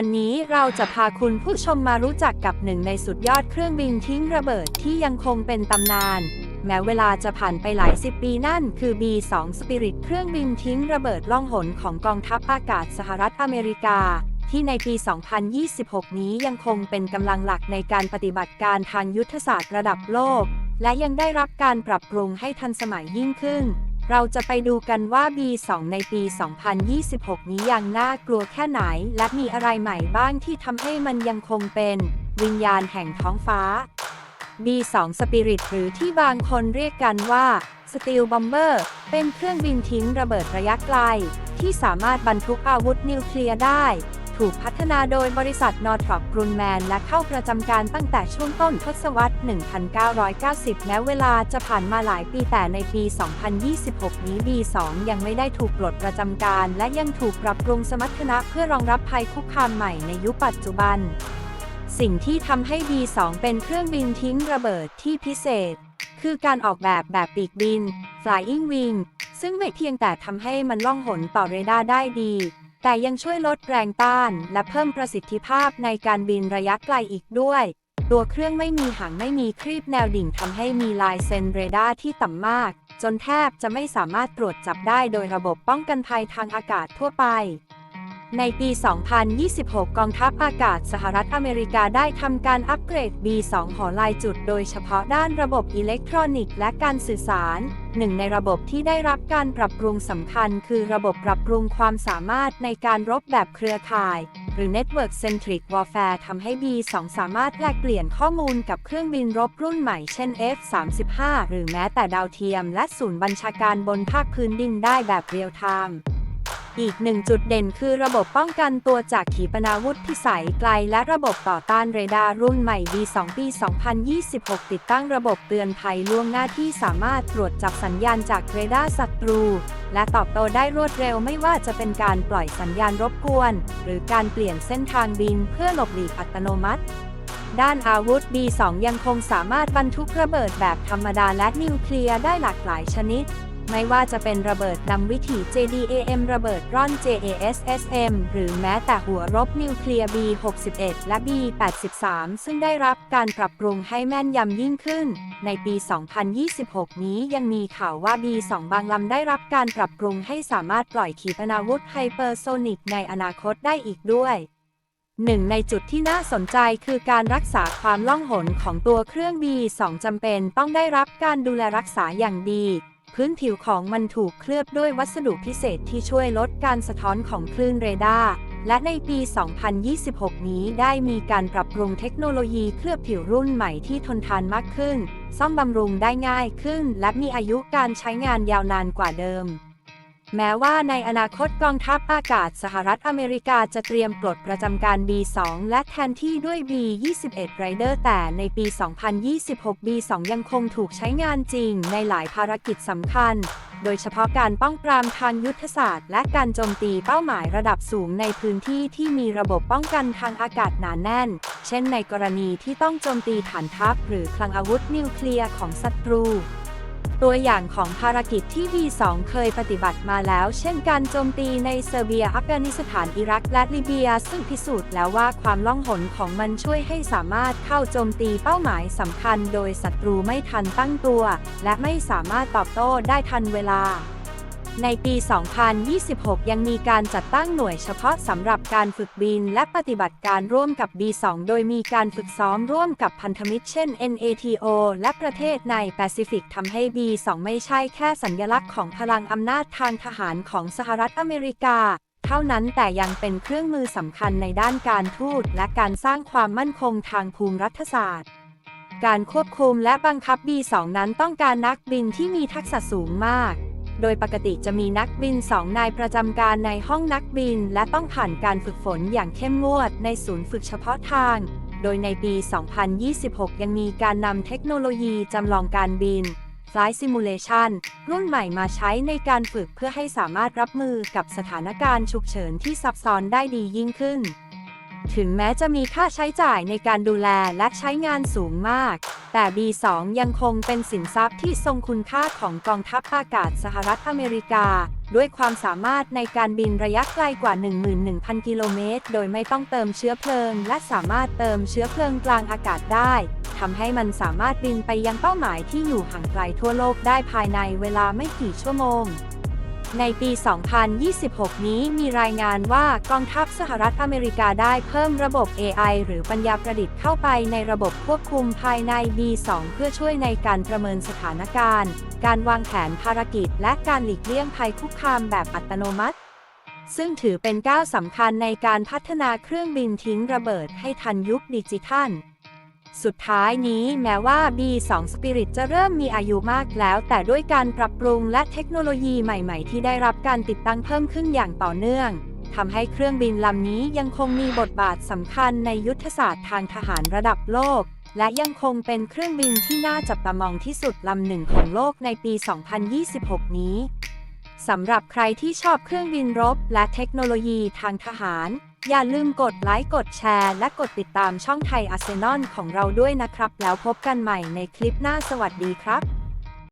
วันนี้เราจะพาคุณผู้ชมมารู้จักกับหนึ่งในสุดยอดเครื่องบินทิ้งระเบิดที่ยังคงเป็นตำนาน แม้เวลาจะผ่านไปหลายสิบปีนั่นคือ B-2 Spirit เครื่องบินทิ้งระเบิดล่องหนของกองทัพอากาศสหรัฐอเมริกา ที่ในปี 2026 นี้ยังคงเป็นกำลังหลักในการปฏิบัติการทางยุทธศาสตร์ระดับโลก และยังได้รับการปรับปรุงให้ทันสมัยยิ่งขึ้น เราจะไปดูกันว่า B2 ในปี 2026 นี้ยังน่ากลัวแค่ไหน และมีอะไรใหม่บ้างที่ทำให้มันยังคงเป็น วิญญาณแห่งท้องฟ้า B2 Spirit หรือที่บางคนเรียกกันว่า Steel Bomber เป็นเครื่องบินทิ้งระเบิดระยะไกล ที่สามารถบรรทุกอาวุธนิวเคลียร์ได้ ถูกพัฒนาโดยบริษัทนอร์ทรอปกรุนแมน และเข้าประจำการตั้งแต่ช่วงต้นทศวรรษ 1990 แม้เวลาจะผ่านมาหลายปีแต่ในปี 2026 นี้ B2 ยังไม่ได้ถูกปลดประจำการ และยังถูกปรับปรุงสมรรถนะเพื่อรองรับภัยคุกคามใหม่ในยุคปัจจุบัน สิ่งที่ทำให้ B2 เป็นเครื่องบินทิ้งระเบิดที่พิเศษ คือการออกแบบแบบปีกบิน Flying Wing ซึ่งไม่เพียงแต่ทำให้มันล่องหนต่อเรดาร์ได้ดี แต่ยังช่วยลดแรงต้าน และเพิ่มประสิทธิภาพในการบินระยะไกลอีกด้วย ตัวเครื่องไม่มีหางไม่มีครีบแนวดิ่งทำให้มีลายเซนเรดาร์ที่ต่ำมาก จนแทบจะไม่สามารถตรวจจับได้โดยระบบป้องกันภัยทางอากาศทั่วไป ในปี 2026 กองทัพอากาศสหรัฐอเมริกาได้ทำการอัปเกรด B2 หอลายจุดโดยเฉพาะด้านระบบอิเล็กทรอนิกส์และการสื่อสาร หนึ่งในระบบที่ได้รับการปรับปรุงสำคัญ คือระบบปรับปรุงความสามารถในการรบแบบเครือข่าย หรือ Network Centric Warfare ทำให้ B2 สามารถแลกเปลี่ยนข้อมูลกับเครื่องบินรบรุ่นใหม่เช่น F-35 หรือแม้แต่ดาวเทียม และศูนย์บัญชาการบนภาคพื้นดินได้แบบเรียลไทม์ อีกหนึ่งจุดเด่นคือระบบป้องกันตัวจากขีปนาวุธพิสัยไกล และระบบต่อต้านเรดาร์รุ่นใหม่ B2 ปี 2026 ติดตั้งระบบเตือนภัยล่วงหน้าที่สามารถตรวจจับสัญญาณจากเรดาร์ศัตรู และตอบโต้ได้รวดเร็วไม่ว่าจะเป็นการปล่อยสัญญาณรบกวน หรือการเปลี่ยนเส้นทางบินเพื่อหลบหลีกอัตโนมัติด้านอาวุธ B2 ยังคงสามารถบรรทุกระเบิดแบบธรรมดาและนิวเคลียร์ได้หลากหลายชนิด ไม่ว่าจะเป็นระเบิดนำวิถี JDAM ระเบิดร่อน JASSM หรือแม้แต่หัวรบนิวเคลียร์ B61 และ B83 ซึ่งได้รับการปรับปรุงให้แม่นยำยิ่งขึ้น ในปี 2026 นี้ยังมีข่าวว่า B2 บางลำได้รับการปรับปรุงให้สามารถปล่อยขีปนาวุธไฮเปอร์โซนิกในอนาคตได้อีกด้วยหนึ่งในจุดที่น่าสนใจคือการรักษาความล่องหนของตัวเครื่อง B2 จำเป็นต้องได้รับการดูแลรักษาอย่างดี พื้นผิวของมันถูกเคลือบด้วยวัสดุพิเศษที่ช่วยลดการสะท้อนของคลื่นเรดาร์และในปี 2026 นี้ได้มีการปรับปรุงเทคโนโลยีเคลือบผิวรุ่นใหม่ที่ทนทานมากขึ้น ซ่อมบำรุงได้ง่ายขึ้น และมีอายุการใช้งานยาวนานกว่าเดิม แม้ว่าในอนาคตกองทัพอากาศสหรัฐอเมริกาจะเตรียมปลดประจำการ B2 และแทนที่ด้วย B21 Raider แต่ในปี 2026 B2 ยังคงถูกใช้งานจริงในหลายภารกิจสำคัญ โดยเฉพาะการป้องปรามทางยุทธศาสตร์ และการโจมตีเป้าหมายระดับสูงในพื้นที่ที่มีระบบป้องกันทางอากาศหนาแน่น เช่นในกรณีที่ต้องโจมตีฐานทัพหรือคลังอาวุธนิวเคลียร์ของศัตรู ตัวอย่างของภารกิจที่ V2 เคยปฏิบัติมาแล้ว เช่นการโจมตีในเซอร์เบีย อัฟกานิสถาน อิรัก และลิเบีย ซึ่งพิสูจน์แล้วว่าความล่องหนของมันช่วยให้สามารถเข้าโจมตีเป้าหมายสำคัญ โดยศัตรูไม่ทันตั้งตัว และไม่สามารถตอบโต้ได้ทันเวลา ในปี 2026 ยังมีการจัดตั้งหน่วยเฉพาะสำหรับการฝึกบินและปฏิบัติการร่วมกับ B2 โดยมีการฝึกซ้อมร่วมกับพันธมิตรเช่น NATO และประเทศในแปซิฟิกทำให้ B2 ไม่ใช่แค่สัญลักษณ์ของพลังอำนาจทางทหารของสหรัฐอเมริกา เท่านั้นแต่ยังเป็นเครื่องมือสำคัญในด้านการทูตและการสร้างความมั่นคงทางภูมิรัฐศาสตร์การควบคุมและบังคับ B2 นั้นต้องการนักบินที่มีทักษะสูงมาก โดยปกติจะมีนักบินสองนายประจำการในห้องนักบิน และต้องผ่านการฝึกฝนอย่างเข้มงวดในศูนย์ฝึกเฉพาะทาง โดยในปี 2026 ยังมีการนำเทคโนโลยีจำลองการบิน Flight Simulation รุ่นใหม่มาใช้ในการฝึกเพื่อให้สามารถรับมือกับสถานการณ์ฉุกเฉินที่ซับซ้อนได้ดียิ่งขึ้น ถึงแม้จะมีค่าใช้จ่ายในการดูแลและใช้งานสูงมาก แต่ B2 ยังคงเป็นสินทรัพย์ที่ทรงคุณค่าของกองทัพอากาศสหรัฐอเมริกา ด้วยความสามารถในการบินระยะไกลกว่า 11,000 กิโลเมตร โดยไม่ต้องเติมเชื้อเพลิง และสามารถเติมเชื้อเพลิงกลางอากาศได้ทำให้มันสามารถบินไปยังเป้าหมายที่อยู่ห่างไกลทั่วโลกได้ภายในเวลาไม่กี่ชั่วโมงในปี 2026 นี้มีรายงานว่ากองทัพ สหรัฐอเมริกาได้เพิ่มระบบ AI หรือปัญญาประดิษฐ์เข้าไปในระบบควบคุมภายใน B2 เพื่อช่วยในการประเมินสถานการณ์ การวางแผนภารกิจ และการหลีกเลี่ยงภัยคุกคามแบบอัตโนมัติ ซึ่งถือเป็นก้าวสำคัญในการพัฒนาเครื่องบินทิ้งระเบิดให้ทันยุคดิจิทัลสุดท้ายนี้แม้ว่า B2 Spirit จะเริ่มมีอายุมากแล้ว แต่ด้วยการปรับปรุงและเทคโนโลยีใหม่ ๆ ที่ได้รับการติดตั้งเพิ่มขึ้นอย่างต่อเนื่อง ทำให้เครื่องบินลำนี้ยังคงมีบทบาทสำคัญในยุทธศาสตร์ทางทหารระดับโลก และยังคงเป็นเครื่องบินที่น่าจับตามองที่สุดลำหนึ่งของโลกในปี 2026 นี้สำหรับใครที่ชอบเครื่องบินรบ และเทคโนโลยีทางทหาร อย่าลืมกดไลค์กดแชร์ และกดติดตามช่องไทยอาร์เซนอลของเราด้วยนะครับ แล้วพบกันใหม่ในคลิปหน้าสวัสดีครับ